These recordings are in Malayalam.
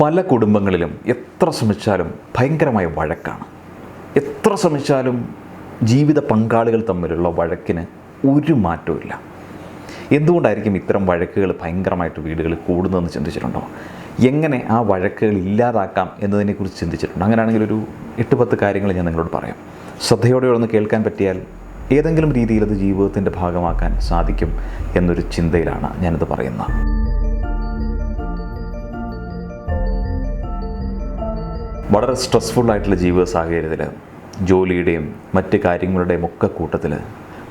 പല കുടുംബങ്ങളിലും എത്ര ശ്രമിച്ചാലും ഭയങ്കരമായ വഴക്കാണ്. എത്ര ശ്രമിച്ചാലും ജീവിത പങ്കാളികൾ തമ്മിലുള്ള വഴക്കിന് ഒരു മാറ്റവും എന്തുകൊണ്ടായിരിക്കും ഇത്തരം വഴക്കുകൾ ഭയങ്കരമായിട്ട് വീടുകളിൽ കൂടുന്നതെന്ന് ചിന്തിച്ചിട്ടുണ്ടോ? എങ്ങനെ ആ വഴക്കുകൾ ഇല്ലാതാക്കാം എന്നതിനെക്കുറിച്ച് ചിന്തിച്ചിട്ടുണ്ട്? അങ്ങനെയാണെങ്കിൽ ഒരു എട്ട് പത്ത് കാര്യങ്ങൾ ഞാൻ നിങ്ങളോട് പറയാം. ശ്രദ്ധയോടെ ഒന്ന് കേൾക്കാൻ പറ്റിയാൽ ഏതെങ്കിലും രീതിയിൽ അത് ജീവിതത്തിന്റെ ഭാഗമാക്കാൻ സാധിക്കും എന്നൊരു ചിന്തയിലാണ് ഞാനിത് പറയുന്നത്. വളരെ സ്ട്രെസ്ഫുൾ ആയിട്ടുള്ള ജീവിത സാഹചര്യത്തിൽ ജോലിയുടെയും മറ്റ് കാര്യങ്ങളുടെയും ഒക്കെ കൂട്ടത്തിൽ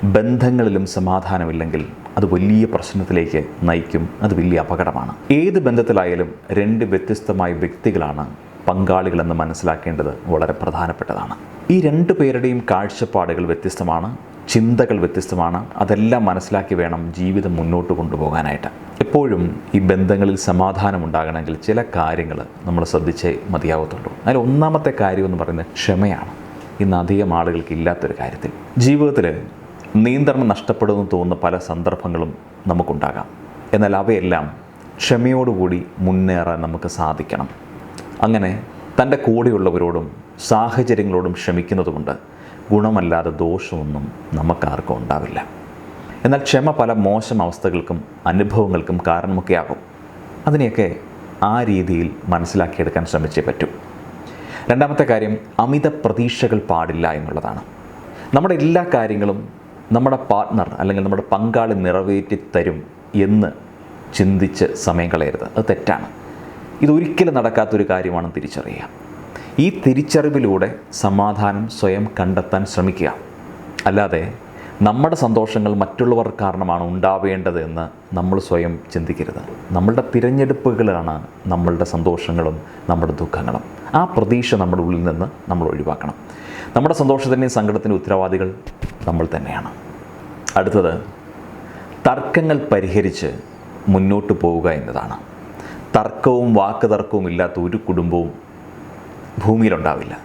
ബന്ധങ്ങളിലും സമാധാനമില്ലെങ്കിൽ അത് വലിയ പ്രശ്നത്തിലേക്ക് നയിക്കും. അത് വലിയ അപകടമാണ്. ഏത് ബന്ധത്തിലായാലും രണ്ട് വ്യത്യസ്തമായ വ്യക്തികളാണ് പങ്കാളികളെന്ന് മനസ്സിലാക്കേണ്ടത് വളരെ പ്രധാനപ്പെട്ടതാണ്. ഈ രണ്ട് പേരുടെയും കാഴ്ചപ്പാടുകൾ വ്യത്യസ്തമാണ് ചിന്തകൾ വ്യത്യസ്തമാണ്. അതെല്ലാം മനസ്സിലാക്കി വേണം ജീവിതം മുന്നോട്ട് കൊണ്ടുപോകാനായിട്ട്. എപ്പോഴും ഈ ബന്ധങ്ങളിൽ സമാധാനം ഉണ്ടാകണമെങ്കിൽ ചില കാര്യങ്ങൾ നമ്മൾ ശ്രദ്ധിച്ചേ മതിയാവത്തുള്ളൂ. അതിൽ ഒന്നാമത്തെ കാര്യം എന്ന് പറയുന്നത് ക്ഷമയാണ്. ഇന്ന് അധികം ആളുകൾക്ക് ഇല്ലാത്തൊരു കാര്യത്തിൽ. ജീവിതത്തിൽ നിയന്ത്രണം നഷ്ടപ്പെടുമെന്ന് തോന്നുന്ന പല സന്ദർഭങ്ങളും നമുക്കുണ്ടാകാം. എന്നാൽ അവയെല്ലാം ക്ഷമയോടുകൂടി മുന്നേറാൻ നമുക്ക് സാധിക്കണം. അങ്ങനെ തന്റെ കൂടെയുള്ളവരോടും സാഹചര്യങ്ങളോടും ക്ഷമിക്കുന്നതുകൊണ്ട് ഗുണമല്ലാതെ ദോഷമൊന്നും നമുക്കാർക്കും ഉണ്ടാവില്ല. എന്നാൽ ക്ഷമ പല മോശം അവസ്ഥകൾക്കും അനുഭവങ്ങൾക്കും കാരണമൊക്കെയാകും. അതിനെയൊക്കെ ആ രീതിയിൽ മനസ്സിലാക്കിയെടുക്കാൻ ശ്രമിച്ചേ പറ്റൂ. രണ്ടാമത്തെ കാര്യം അമിത പ്രതീക്ഷകൾ പാടില്ല എന്നുള്ളതാണ്. നമ്മുടെ എല്ലാ കാര്യങ്ങളും നമ്മുടെ പാർട്ട്ണർ അല്ലെങ്കിൽ നമ്മുടെ പങ്കാളി നിറവേറ്റി തരും എന്ന് ചിന്തിച്ച് സമയം കളയരുത്. അത് തെറ്റാണ്. ഇതൊരിക്കലും നടക്കാത്തൊരു കാര്യമാണെന്ന് തിരിച്ചറിയുക. ഈ തിരിച്ചറിവിലൂടെ സമാധാനം സ്വയം കണ്ടെത്താൻ ശ്രമിക്കുക. അല്ലാതെ നമ്മുടെ സന്തോഷങ്ങൾ മറ്റുള്ളവർ കാരണമാണ് ഉണ്ടാവേണ്ടത് എന്ന് നമ്മൾ സ്വയം ചിന്തിക്കരുത്. നമ്മളുടെ തിരഞ്ഞെടുപ്പുകളാണ് നമ്മളുടെ സന്തോഷങ്ങളും നമ്മുടെ ദുഃഖങ്ങളും. ആ പ്രതീക്ഷ നമ്മുടെ ഉള്ളിൽ നിന്ന് നമ്മൾ ഒഴിവാക്കണം. നമ്മുടെ സന്തോഷത്തിന്റെയും സങ്കടത്തിന്റെ ഉത്തരവാദികൾ നമ്മൾ തന്നെയാണ്. അടുത്തത് തർക്കങ്ങൾ പരിഹരിച്ച് മുന്നോട്ട് പോവുക എന്നതാണ്. തർക്കവും വാക്ക് തർക്കവും ഇല്ലാത്ത ഒരു കുടുംബവും ഭൂമിയിലുണ്ടാവില്ല.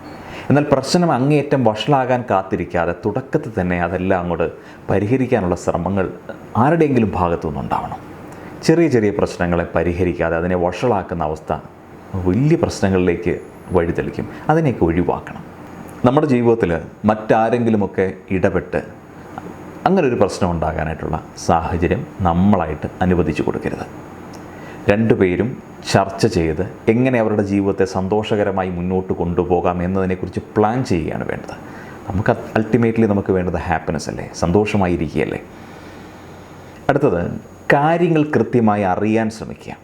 എന്നാൽ പ്രശ്നം അങ്ങേയറ്റം വഷളാകാൻ കാത്തിരിക്കാതെ തുടക്കത്തിൽ തന്നെ അതെല്ലാം അങ്ങോട്ട് പരിഹരിക്കാനുള്ള ശ്രമങ്ങൾ ആരുടെയെങ്കിലും ഭാഗത്തു നിന്നുണ്ടാവണം. ചെറിയ ചെറിയ പ്രശ്നങ്ങളെ പരിഹരിക്കാതെ അതിനെ വഷളാക്കുന്ന അവസ്ഥ വലിയ പ്രശ്നങ്ങളിലേക്ക് വഴിതെളിക്കും. അതിനെയൊക്കെ ഒഴിവാക്കണം. നമ്മുടെ ജീവിതത്തിൽ മറ്റാരെങ്കിലുമൊക്കെ ഇടപെട്ട് അങ്ങനെ ഒരു പ്രശ്നം ഉണ്ടാകാനായിട്ടുള്ള സാഹചര്യം നമ്മളായിട്ട് അനുവദിച്ചു കൊടുക്കരുത്. രണ്ടുപേരും ചർച്ച ചെയ്ത് എങ്ങനെ അവരുടെ ജീവിതത്തെ സന്തോഷകരമായി മുന്നോട്ട് കൊണ്ടുപോകാം എന്നതിനെക്കുറിച്ച് പ്ലാൻ ചെയ്യുകയാണ് വേണ്ടത്. നമുക്ക് അൾട്ടിമേറ്റ്ലി നമുക്ക് വേണ്ടത് ഹാപ്പിനെസ് അല്ലേ? സന്തോഷമായിരിക്കുകയല്ലേ? അടുത്തത് കാര്യങ്ങൾ കൃത്യമായി അറിയാൻ ശ്രമിക്കുക.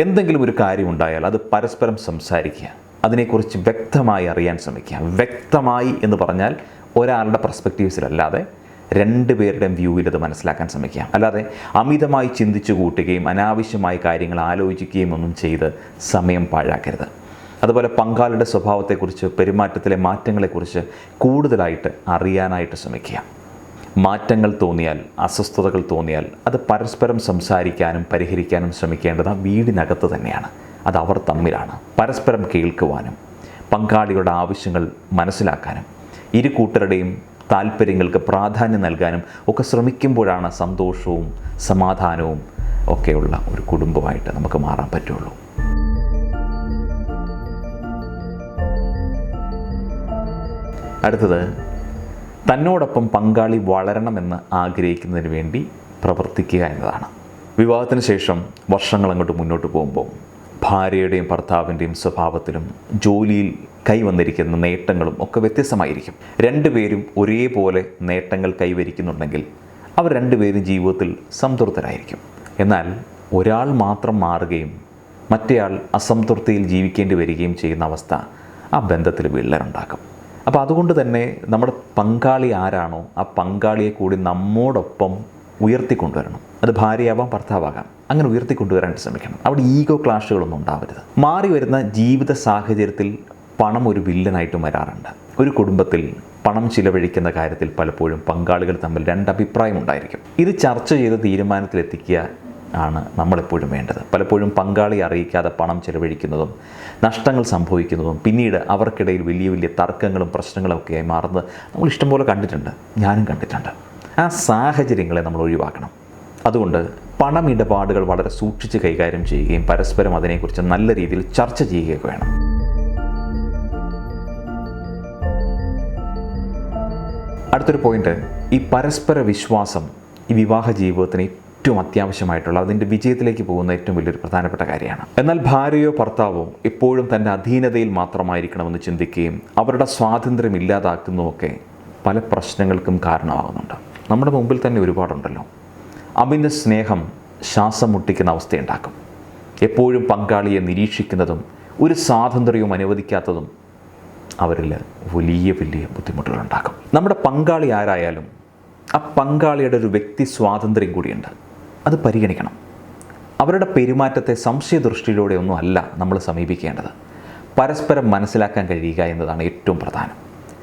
എന്തെങ്കിലും ഒരു കാര്യം ഉണ്ടായാൽ അത് പരസ്പരം സംസാരിക്കുക. അതിനെക്കുറിച്ച് വ്യക്തമായി അറിയാൻ ശ്രമിക്കുക. വ്യക്തമായി എന്ന് പറഞ്ഞാൽ ഒരാളുടെ പെർസ്പെക്റ്റീവ്സിലല്ലാതെ രണ്ട് പേരുടെയും വ്യൂവിൽ അത് മനസ്സിലാക്കാൻ ശ്രമിക്കുക അല്ലാതെ അമിതമായി ചിന്തിച്ചു കൂട്ടുകയും അനാവശ്യമായ കാര്യങ്ങൾ ആലോചിക്കുകയും ഒന്നും ചെയ്ത് സമയം പാഴാക്കരുത്. അതുപോലെ പങ്കാളിയുടെ സ്വഭാവത്തെക്കുറിച്ച് പെരുമാറ്റത്തിലെ മാറ്റങ്ങളെക്കുറിച്ച് കൂടുതലായിട്ട് അറിയാനായിട്ട് ശ്രമിക്കുക. മാറ്റങ്ങൾ തോന്നിയാൽ അസ്വസ്ഥതകൾ തോന്നിയാൽ അത് പരസ്പരം സംസാരിക്കാനും പരിഹരിക്കാനും ശ്രമിക്കേണ്ടത് വീടിനകത്ത് തന്നെയാണ്. അത് അവർ തമ്മിലാണ്. പരസ്പരം കേൾക്കുവാനും പങ്കാളിയുടെ ആവശ്യങ്ങൾ മനസ്സിലാക്കാനും ഇരു കൂട്ടരുടെയും താല്പര്യങ്ങൾക്ക് പ്രാധാന്യം നൽകാനും ഒക്കെ ശ്രമിക്കുമ്പോഴാണ് സന്തോഷവും സമാധാനവും ഒക്കെയുള്ള ഒരു കുടുംബമായിട്ട് നമുക്ക് മാറാൻ പറ്റുള്ളൂ. അടുത്തത് തന്നോടൊപ്പം പങ്കാളി വളരണമെന്ന് ആഗ്രഹിക്കുന്നതിന് വേണ്ടി പ്രവർത്തിക്കുക എന്നതാണ്. വിവാഹത്തിന് ശേഷം വർഷങ്ങൾ അങ്ങോട്ട് മുന്നോട്ട് പോകുമ്പോൾ ഭാര്യയുടെയും ഭർത്താവിന്റെയും സ്വഭാവത്തിലും ജോലിയിൽ കൈവന്നിരിക്കുന്ന നേട്ടങ്ങളും ഒക്കെ വ്യത്യസ്തമായിരിക്കും. രണ്ടുപേരും ഒരേപോലെ നേട്ടങ്ങൾ കൈവരിക്കുന്നുണ്ടെങ്കിൽ അവർ രണ്ടുപേരും ജീവിതത്തിൽ സംതൃപ്തരായിരിക്കും. എന്നാൽ ഒരാൾ മാത്രം മാറുകയും മറ്റേയാൾ അസംതൃപ്തിയിൽ ജീവിക്കേണ്ടി വരികയും ചെയ്യുന്ന അവസ്ഥ ആ ബന്ധത്തിൽ വിള്ളലുണ്ടാക്കും. അപ്പോൾ അതുകൊണ്ട് തന്നെ നമ്മുടെ പങ്കാളി ആരാണോ ആ പങ്കാളിയെ കൂടി നമ്മോടൊപ്പം ഉയർത്തിക്കൊണ്ടുവരണം. അത് ഭാര്യയാവാം ഭർത്താവാകാം. അങ്ങനെ ഉയർത്തിക്കൊണ്ടുവരാൻ ശ്രമിക്കണം. അവിടെ ഈഗോ ക്ലാഷുകളൊന്നും ഉണ്ടാവരുത്. മാറി വരുന്ന ജീവിത സാഹചര്യത്തിൽ പണം ഒരു വില്ലനായിട്ടും വരാറുണ്ട്. ഒരു കുടുംബത്തിൽ പണം ചിലവഴിക്കുന്ന കാര്യത്തിൽ പലപ്പോഴും പങ്കാളികൾ തമ്മിൽ രണ്ടഭിപ്രായം ഉണ്ടായിരിക്കും ഇത് ചർച്ച ചെയ്ത് തീരുമാനത്തിലെത്തിക്കുക ആണ് നമ്മളെപ്പോഴും വേണ്ടത്. പലപ്പോഴും പങ്കാളി അറിയിക്കാതെ പണം ചെലവഴിക്കുന്നതും നഷ്ടങ്ങൾ സംഭവിക്കുന്നതും പിന്നീട് അവർക്കിടയിൽ വലിയ വലിയ തർക്കങ്ങളും പ്രശ്നങ്ങളും ഒക്കെയായി മാറുന്നത് നമ്മൾ ഇഷ്ടംപോലെ കണ്ടിട്ടുണ്ട്. ഞാനും കണ്ടിട്ടുണ്ട്. ആ സാഹചര്യങ്ങളെ നമ്മൾ ഒഴിവാക്കണം. അതുകൊണ്ട് പണം ഇടപാടുകൾ വളരെ സൂക്ഷിച്ച് കൈകാര്യം ചെയ്യുകയും പരസ്പരം അതിനെക്കുറിച്ച് നല്ല രീതിയിൽ ചർച്ച ചെയ്യുകയൊക്കെ വേണം. അടുത്തൊരു പോയിന്റ് ഈ പരസ്പര വിശ്വാസം ഈ വിവാഹ ജീവിതത്തിന് ഏറ്റവും അത്യാവശ്യമായിട്ടുള്ള അതിന്റെ വിജയത്തിലേക്ക് പോകുന്ന ഏറ്റവും വലിയൊരു പ്രധാനപ്പെട്ട കാര്യമാണ്. എന്നാൽ ഭാര്യയോ ഭർത്താവോ എപ്പോഴും തന്റെ അധീനതയിൽ മാത്രമായിരിക്കണമെന്ന് ചിന്തിക്കുകയും അവരുടെ സ്വാതന്ത്ര്യം ഇല്ലാതാക്കുന്നതുമൊക്കെ പല പ്രശ്നങ്ങൾക്കും കാരണമാകുന്നുണ്ട്. നമ്മുടെ മുമ്പിൽ തന്നെ ഒരുപാടുണ്ടല്ലോ. അമിന്റെ സ്നേഹം ശ്വാസം മുട്ടിക്കുന്ന അവസ്ഥയുണ്ടാക്കും. എപ്പോഴും പങ്കാളിയെ നിരീക്ഷിക്കുന്നതും ഒരു സ്വാതന്ത്ര്യവും അനുവദിക്കാത്തതും അവരിൽ വലിയ വലിയ ബുദ്ധിമുട്ടുകളുണ്ടാക്കും. നമ്മുടെ പങ്കാളി ആരായാലും ആ പങ്കാളിയുടെ ഒരു വ്യക്തി സ്വാതന്ത്ര്യം കൂടിയുണ്ട്. അത് പരിഗണിക്കണം. അവരുടെ പെരുമാറ്റത്തെ സംശയദൃഷ്ടിയിലൂടെ ഒന്നും അല്ല നമ്മൾ സമീപിക്കേണ്ടത്. പരസ്പരം മനസ്സിലാക്കാൻ കഴിയുക എന്നതാണ് ഏറ്റവും പ്രധാനം.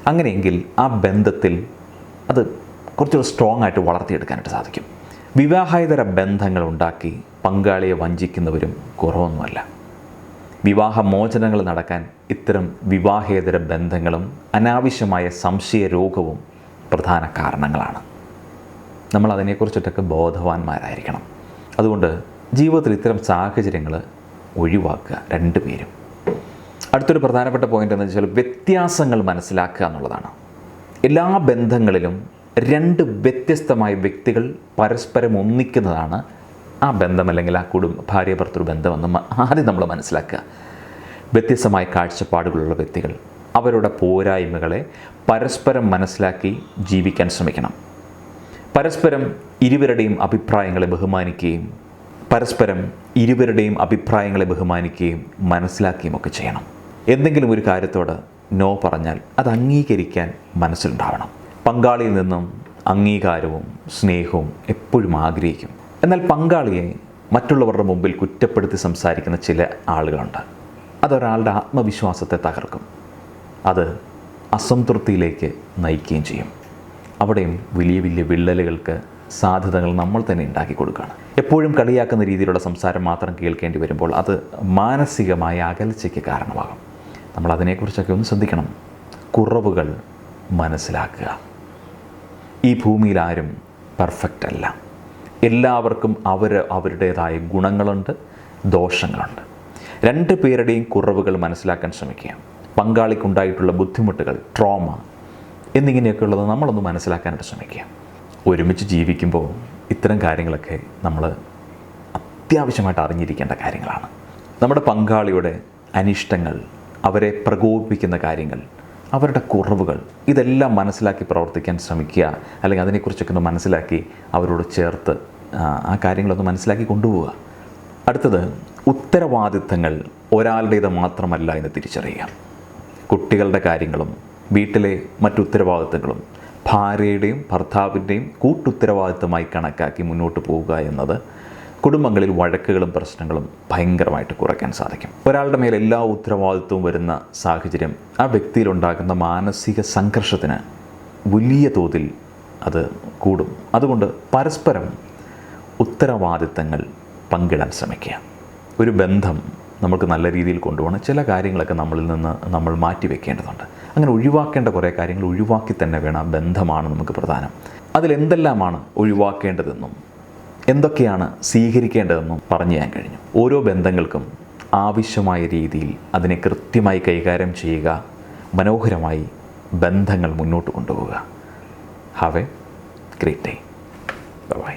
അങ്ങനെയെങ്കിൽ ആ ബന്ധത്തിൽ അത് കുറച്ചുകൂടെ സ്ട്രോങ് ആയിട്ട് വളർത്തിയെടുക്കാനായിട്ട് സാധിക്കും. വിവാഹേതര ബന്ധങ്ങൾ ഉണ്ടാക്കി പങ്കാളിയെ വഞ്ചിക്കുന്നവരും കുറവൊന്നുമല്ല. വിവാഹമോചനങ്ങൾ നടക്കാൻ ഇത്തരം വിവാഹേതര ബന്ധങ്ങളും അനാവശ്യമായ സംശയ രോഗവും പ്രധാന കാരണങ്ങളാണ്. നമ്മൾ അതിനെക്കുറിച്ചിട്ടൊക്കെ ബോധവാന്മാരായിരിക്കണം. അതുകൊണ്ട് ജീവിതത്തിൽ ഇത്തരം സാഹചര്യങ്ങൾ ഒഴിവാക്കുക രണ്ടുപേരും അടുത്തൊരു പ്രധാനപ്പെട്ട പോയിന്റ് എന്ന് വെച്ചാൽ വ്യത്യാസങ്ങൾ മനസ്സിലാക്കുക എന്നുള്ളതാണ്. എല്ലാ ബന്ധങ്ങളിലും രണ്ട് വ്യത്യസ്തമായ വ്യക്തികൾ പരസ്പരം ഒന്നിക്കുന്നതാണ് ആ ബന്ധം അല്ലെങ്കിൽ ആ കുടുംബ ഭാര്യ ഭർത്തൃ ബന്ധമെന്ന് ആദ്യം നമ്മൾ മനസ്സിലാക്കുക. വ്യത്യസ്തമായ കാഴ്ചപ്പാടുകളുള്ള വ്യക്തികൾ അവരുടെ പോരായ്മകളെ പരസ്പരം മനസ്സിലാക്കി ജീവിക്കാൻ ശ്രമിക്കണം. പരസ്പരം ഇരുവരുടെയും അഭിപ്രായങ്ങളെ ബഹുമാനിക്കുകയും പരസ്പരം ഇരുവരുടെയും അഭിപ്രായങ്ങളെ ബഹുമാനിക്കുകയും മനസ്സിലാക്കുകയും ഒക്കെ ചെയ്യണം. എന്തെങ്കിലും ഒരു കാര്യത്തോട് നോ പറഞ്ഞാൽ അത് അംഗീകരിക്കാൻ മനസ്സിലുണ്ടാവണം. പങ്കാളിയിൽ നിന്നും അംഗീകാരവും സ്നേഹവും എപ്പോഴും ആഗ്രഹിക്കും. എന്നാൽ പങ്കാളിയെ മറ്റുള്ളവരുടെ മുമ്പിൽ കുറ്റപ്പെടുത്തി സംസാരിക്കുന്ന ചില ആളുകളുണ്ട്. അതൊരാളുടെ ആത്മവിശ്വാസത്തെ തകർക്കും. അത് അസംതൃപ്തിയിലേക്ക് നയിക്കുകയും ചെയ്യും. അവിടെയും വലിയ വലിയ വിള്ളലുകൾക്ക് സാധ്യതകൾ നമ്മൾ തന്നെ ഉണ്ടാക്കി കൊടുക്കുകയാണ്. എപ്പോഴും കളിയാക്കുന്ന രീതിയിലുള്ള സംസാരം മാത്രം കേൾക്കേണ്ടി വരുമ്പോൾ അത് മാനസികമായ അകൽച്ചയ്ക്ക് കാരണമാകും. നമ്മൾ അതിനെക്കുറിച്ചൊക്കെ ഒന്ന് ശ്രദ്ധിക്കണം. കുറവുകൾ മനസ്സിലാക്കുക. ഈ ഭൂമിയിൽ ആരും പെർഫെക്റ്റ് അല്ല. എല്ലാവർക്കും അവർ അവരുടേതായ ഗുണങ്ങളുണ്ട് ദോഷങ്ങളുണ്ട്. രണ്ട് പേരുടെയും കുറവുകൾ മനസ്സിലാക്കാൻ ശ്രമിക്കുക. പങ്കാളിക്കുണ്ടായിട്ടുള്ള ബുദ്ധിമുട്ടുകൾ ട്രോമ എന്നിങ്ങനെയൊക്കെ ഉള്ളത് നമ്മളൊന്ന് മനസ്സിലാക്കാനായിട്ട് ശ്രമിക്കുക. ഒരുമിച്ച് ജീവിക്കുമ്പോൾ ഇത്തരം കാര്യങ്ങളൊക്കെ നമ്മൾ അത്യാവശ്യമായിട്ട് അറിഞ്ഞിരിക്കേണ്ട കാര്യങ്ങളാണ്. നമ്മുടെ പങ്കാളിയുടെ അനിഷ്ടങ്ങൾ അവരെ പ്രകോപിപ്പിക്കുന്ന കാര്യങ്ങൾ അവരുടെ കുറവുകൾ ഇതെല്ലാം മനസ്സിലാക്കി പ്രവർത്തിക്കാൻ ശ്രമിക്കുക. അല്ലെങ്കിൽ അതിനെക്കുറിച്ചൊക്കെ ഒന്ന് മനസ്സിലാക്കി അവരോട് ചേർത്ത് ആ, കാര്യങ്ങളൊന്ന് മനസ്സിലാക്കി കൊണ്ടുപോവുക. അടുത്തത് ഉത്തരവാദിത്തങ്ങൾ ഒരാളുടേത് മാത്രമല്ല എന്ന് തിരിച്ചറിയുക. കുട്ടികളുടെ കാര്യങ്ങളും വീട്ടിലെ മറ്റുത്തരവാദിത്തങ്ങളും ഭാര്യയുടെയും ഭർത്താവിന്റെയും കൂട്ടുത്തരവാദിത്തമായി കണക്കാക്കി മുന്നോട്ട് പോവുക എന്നത് കുടുംബങ്ങളിൽ വഴക്കുകളും പ്രശ്നങ്ങളും ഭയങ്കരമായിട്ട് കുറയ്ക്കാൻ സാധിക്കും. ഒരാളുടെ മേൽ എല്ലാ ഉത്തരവാദിത്വവും വരുന്ന സാഹചര്യം ആ വ്യക്തിയിലുണ്ടാകുന്ന മാനസിക സംഘർഷത്തിന് വലിയ തോതിൽ അത് കൂടും. അതുകൊണ്ട് പരസ്പരം ഉത്തരവാദിത്തങ്ങൾ പങ്കിടാൻ ശ്രമിക്കുക. ഒരു ബന്ധം നമുക്ക് നല്ല രീതിയിൽ കൊണ്ടുപോകണം. ചില കാര്യങ്ങളൊക്കെ നമ്മളിൽ നിന്ന് നമ്മൾ മാറ്റി വെക്കേണ്ടതുണ്ട്. അങ്ങനെ ഒഴിവാക്കേണ്ട കുറേ കാര്യങ്ങൾ ഒഴിവാക്കി തന്നെ വേണം ആ ബന്ധമാണ് നമുക്ക് പ്രധാനം. അതിലെന്തെല്ലാമാണ് ഒഴിവാക്കേണ്ടതെന്നും എന്തൊക്കെയാണ് സ്വീകരിക്കേണ്ടതെന്നും പറഞ്ഞു ഞാൻ കഴിഞ്ഞു. ഓരോ ബന്ധങ്ങൾക്കും ആവശ്യമായ രീതിയിൽ അതിനെ കൃത്യമായി കൈകാര്യം ചെയ്യുക മനോഹരമായി ബന്ധങ്ങൾ മുന്നോട്ട് കൊണ്ടുപോവുക. Have a great day bye